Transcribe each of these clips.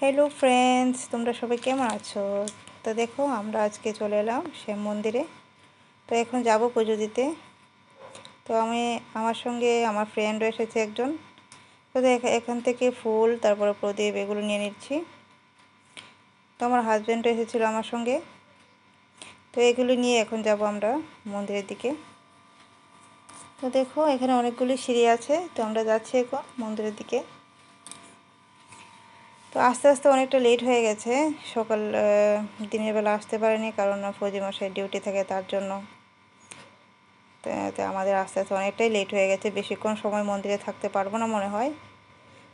Hello friends তোমরা সবাই কেমন আছো? তো দেখো, আমরা আজকে চলে এলাম শ্যাম মন্দিরে। তো এখন যাব পুজো দিতে। তো আমি, আমার সঙ্গে আমার ফ্রেন্ড এসেছে একজন। তো এখান থেকে ফুল, তারপরে প্রদীপ, এগুলো নিয়ে নিচ্ছি। তো আমার হাজব্যান্ডও এসেছিল আমার সঙ্গে। তো এগুলো নিয়ে এখন যাব আমরা মন্দিরের দিকে। তো দেখো, এখানে অনেকগুলি সিঁড়ি আছে। তো আমরা যাচ্ছি এখন মন্দিরের দিকে। তো আস্তে আস্তে অনেকটা লেট হয়ে গেছে। সকাল দিনের বেলা আসতে পারেনি কারণ ফৌজি মশাই ডিউটি থাকে তার জন্য। তো আমাদের আস্তে আস্তে অনেকটাই লেট হয়ে গেছে। বেশিক্ষণ সময় মন্দিরে থাকতে পারব না মনে হয়।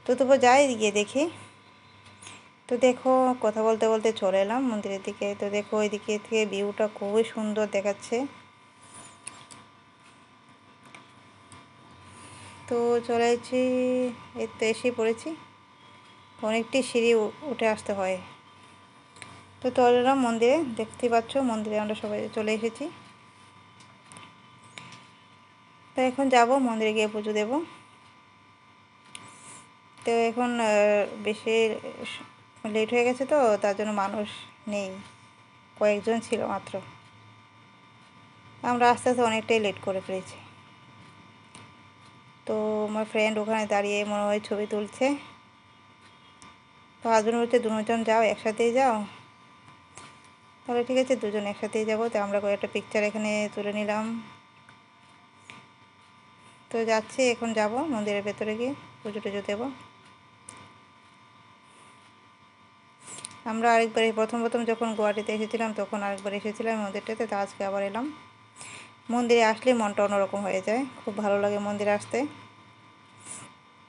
তো তবু যাই, গিয়ে দেখি। তো দেখো, কথা বলতে বলতে চলে এলাম মন্দিরের দিকে। তো দেখো ওই দিকে থেকে ভিউটা খুবই সুন্দর দেখাচ্ছে। তো চলে এসেছি তো এসেই পড়েছি। অনেকটি সিঁড়ি উঠে আসতে হয়। তো চললাম মন্দিরে, দেখতে পাচ্ছ, মন্দিরে আমরা সবাই চলে এসেছি। তো এখন যাব, মন্দিরে গিয়ে পুজো দেব। তো এখন বেশি লেট হয়ে গেছে তো, তার জন্য মানুষ নেই। কয়েকজন ছিল মাত্র। আমরা আস্তে আস্তে অনেকটাই লেট করে ফেলেছি। তো আমার ফ্রেন্ড ওখানে দাঁড়িয়ে মনে হয় ছবি তুলছে। তো হাজব্যান্ড বলছে দুজন যাও, একসাথেই যাও? তাহলে ঠিক আছে, দুজন একসাথেই যাব। তো আমরা কয়েকটা পিকচার এখানে তুলে নিলাম। তো যাচ্ছি, এখন যাব মন্দিরের ভেতরে গিয়ে পুজো টুজো দেবো। আমরা আরেকবার প্রথম প্রথম যখন গুয়াহাটিতে এসেছিলাম, তখন আরেকবার এসেছিলাম মন্দিরটাতে, তো আজকে আবার এলাম। মন্দিরে আসলে মনটা অন্যরকম হয়ে যায়। খুব ভালো লাগে মন্দিরে আসতে।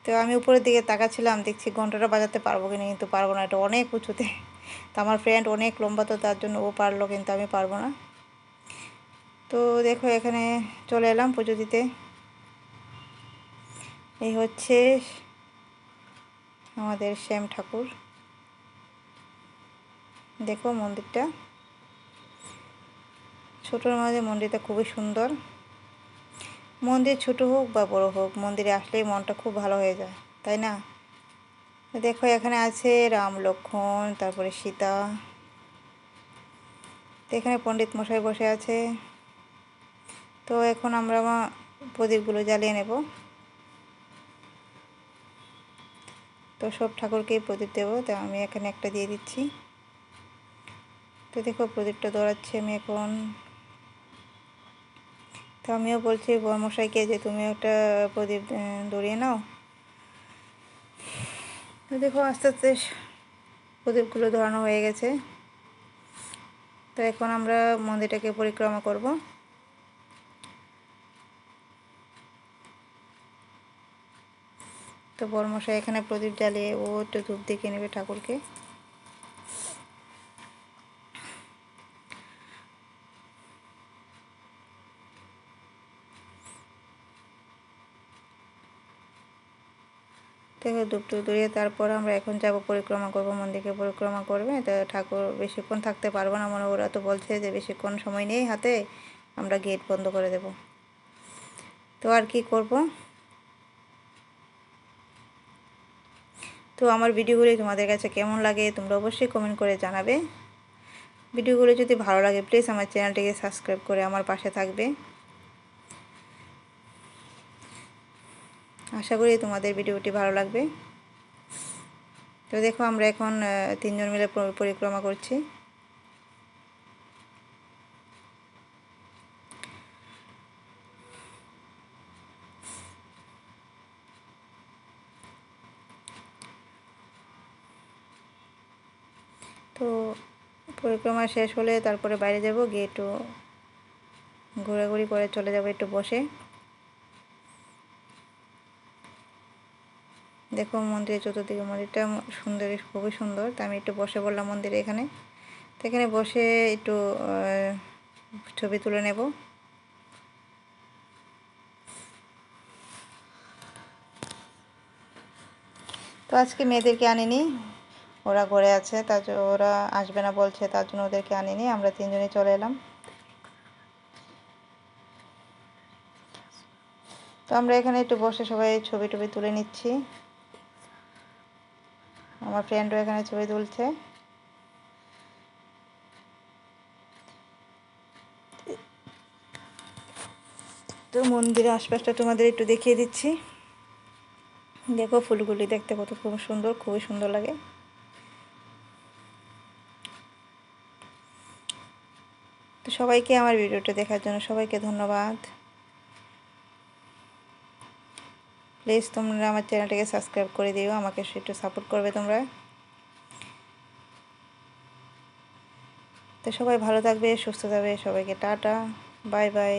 তো আমি উপরের দিকে তাকাচ্ছিলাম, দেখছি ঘন্টাটা বাজাতে পারব কিনা কিন্তু পারব না, এটা অনেক উঁচুতে। তো আমার ফ্রেন্ড অনেক লম্বা, তো তার জন্য ও পারল কিন্তু আমি পারব না। তো দেখো এখানে চলে এলাম পুজো দিতে। এই হচ্ছে আমাদের শ্যাম ঠাকুর। দেখো মন্দিরটা। ছোটোর মাঝে মন্দিরটা খুবই সুন্দর। মন্দির ছোট হোক বা বড় হোক, মন্দিরে আসলেই মনটা খুব ভালো হয়ে যায়, তাই না? দেখো, এখানে আছে রাম লক্ষ্মণ তারপরে সীতা। এখানে পণ্ডিত মশাই বসে আছে। তো এখন আমরা প্রদীপগুলো জ্বালিয়ে নেব। তো সব ঠাকুরকেই প্রদীপ দেবো, তো আমি এখানে একটা দিয়ে দিচ্ছি। তো দেখো, প্রদীপটা দৌড়াচ্ছি আমি এখন। তো আমিও বলছি বর্মশাইকে যে তুমি একটা প্রদীপ দৌড়িয়ে নাও। তো দেখো আস্তে আস্তে প্রদীপগুলো ধরানো হয়ে গেছে। তো এখন আমরা মন্দিরটাকে পরিক্রমা করব। তো বর্মশাই এখানে প্রদীপ জ্বালিয়ে ও একটু ধূপ দেখে নেবে ঠাকুরকে। থেকে দুটো দূরে তারপর আমরা এখন যাব পরিক্রমা করব, মন্দিরকে পরিক্রমা করবে। তো ঠাকুর বেশিক্ষণ থাকতে পারব না, মনে ওরা তো বলছে যে বেশিক্ষণ সময় নেই হাতে, আমরা গেট বন্ধ করে দেব। তো আর কি করব? তো আমার ভিডিওগুলি তোমাদের কাছে কেমন লাগে তোমরা অবশ্যই কমেন্ট করে জানাবে। ভিডিওগুলো যদি ভালো লাগে প্লিজ আমার চ্যানেলটিকে সাবস্ক্রাইব করে আমার পাশে থাকবে। আশা করি তোমাদের ভিডিওটি ভালো লাগবে। তো দেখো আমরা এখন তিনজন মিলে পরিক্রমা করছি। তো পরিক্রমা শেষ হলে তারপরে বাইরে যাব, গিয়ে একটু ঘোরাঘুরি করে চলে যাব একটু বসে। দেখো মন্দিরের চতুর্দিকে মন্দিরটা সুন্দর, খুবই সুন্দর। তা আমি একটু বসে বললাম মন্দিরে এখানে। তো এখানে বসে একটু ছবি তুলে নেব। তো আজকে মেয়েদেরকে আনিনি। ওরা ঘরে আছে, তার ওরা আসবে না বলছে, তার জন্য ওদেরকে আনিনি। আমরা তিনজনে চলে এলাম। তো আমরা এখানে একটু বসে সবাই ছবি টবি তুলে নিচ্ছি। আমার ফ্রেন্ডও এখানে ছবি তুলছে। তো মন্দিরের আশপাশটা তোমাদের একটু দেখিয়ে দিচ্ছি। দেখো ফুলগুলি দেখতে কত খুব সুন্দর, খুবই সুন্দর লাগে। তো সবাইকে আমার ভিডিওটা দেখার জন্য সবাইকে ধন্যবাদ। প্লিজ তোমরা আমার চ্যানেলটাকে সাবস্ক্রাইব করে দিও, আমাকে একটু সাপোর্ট করবে তোমরা। তো সবাই ভালো থাকবে, সুস্থ থাকবে, সবাইকে টাটা, বাই বাই।